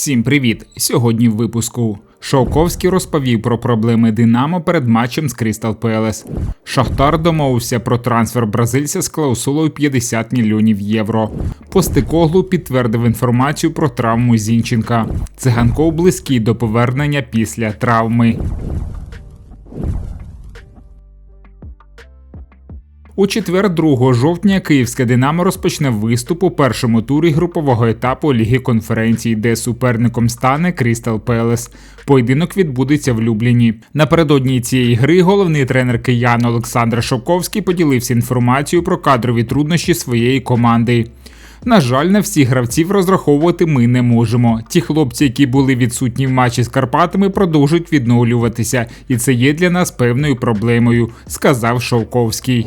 Всім привіт! Сьогодні в випуску. Шовковський розповів про проблеми Динамо перед матчем з Крістал Пелес. Шахтар домовився про трансфер бразильця з клаусулою 50 мільйонів євро. Постикоглу підтвердив інформацію про травму Зінченка. Циганков близький до повернення після травми. У четвер, 2 жовтня, київське Динамо розпочне виступ у першому турі групового етапу Ліги конференцій, де суперником стане Крістал Пелес. Поєдинок відбудеться в Любліні. Напередодні цієї гри головний тренер киян Олександр Шовковський поділився інформацією про кадрові труднощі своєї команди. На жаль, на всіх гравців розраховувати ми не можемо. Ті хлопці, які були відсутні в матчі з Карпатами, продовжують відновлюватися, і це є для нас певною проблемою, сказав Шовковський.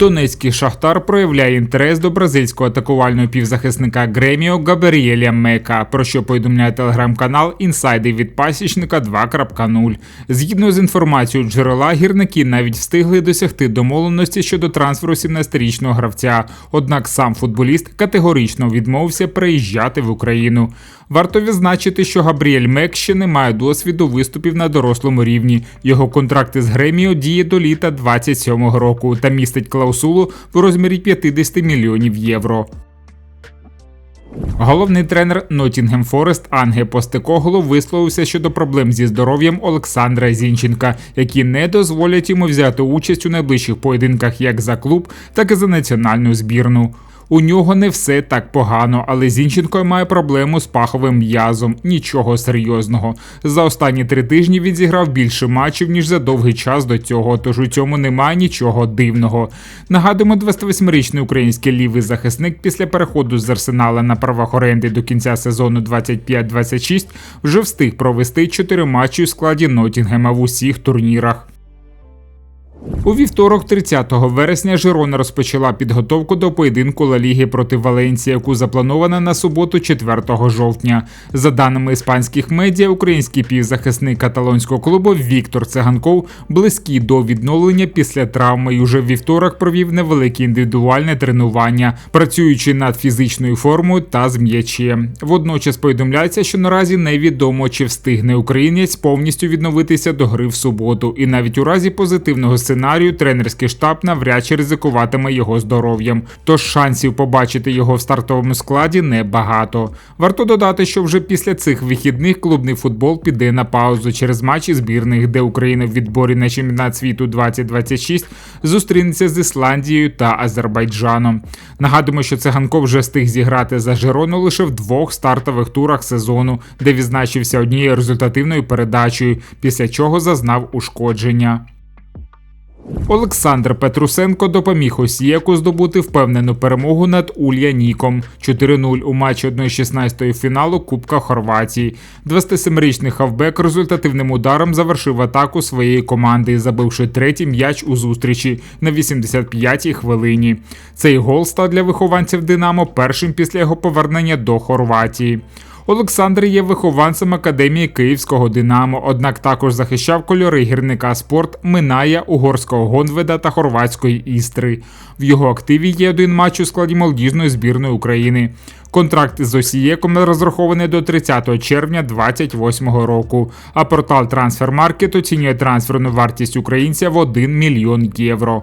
Донецький шахтар проявляє інтерес до бразильського атакувального півзахисника Греміо Габеріеля Мека, про що повідомляє телеграм-канал Інсайди від пасічника 2.0. Згідно з інформацією джерела, гірники навіть встигли досягти домовленості щодо трансферу 17-річного гравця. Однак сам футболіст категорично відмовився приїжджати в Україну. Варто відзначити, що Габріель Мек ще не має досвіду виступів на дорослому рівні. Його контракт із Греміо діє до літа 27-го року та містить клаусулу в розмірі 50 мільйонів євро. Головний тренер Нотінгем Форест Анге Постекоглу висловився щодо проблем зі здоров'ям Олександра Зінченка, які не дозволять йому взяти участь у найближчих поєдинках як за клуб, так і за національну збірну. У нього не все так погано, але Зінченко має проблему з паховим м'язом. Нічого серйозного. За останні три тижні він зіграв більше матчів ніж за довгий час до цього. Тож у цьому немає нічого дивного. Нагадуємо, 28-річний український лівий захисник після переходу з арсенала на правах оренди до кінця сезону 25-26 вже встиг провести чотири матчі у складі Нотінгема в усіх турнірах. У вівторок, 30 вересня, Жирона розпочала підготовку до поєдинку Ла Ліги проти Валенції, яку запланована на суботу, 4 жовтня. За даними іспанських медіа, український півзахисник каталонського клубу Віктор Циганков близький до відновлення після травми і уже вівторок провів невелике індивідуальне тренування, працюючи над фізичною формою та з м'ячем. Водночас повідомляється, що наразі невідомо чи встигне українець повністю відновитися до гри в суботу, і навіть у разі позитивного сценарію тренерський штаб навряд чи ризикуватиме його здоров'ям. Тож шансів побачити його в стартовому складі небагато. Варто додати, що вже після цих вихідних клубний футбол піде на паузу через матчі збірних, де Україна в відборі на чемпіонат світу 2026 зустрінеться з Ісландією та Азербайджаном. Нагадуємо, що циганко вже встиг зіграти за Жирону лише в двох стартових турах сезону, де відзначився однією результативною передачею, після чого зазнав ушкодження. Олександр Петрусенко допоміг Осієку здобути впевнену перемогу над Ульяніком 4-0 у матчі 1-16 фіналу Кубка Хорватії. 27-річний хавбек результативним ударом завершив атаку своєї команди, забивши третій м'яч у зустрічі на 85-й хвилині. Цей гол став для вихованців Динамо першим після його повернення до Хорватії. Олександр є вихованцем академії Київського Динамо, однак також захищав кольори гірника спорт Миная, угорського Гонведа та хорватської істри. В його активі є один матч у складі молодіжної збірної України. Контракт з Осієком розрахований до 30 червня 2028 року. А портал Трансфермаркет оцінює трансферну вартість українця в 1 мільйон євро.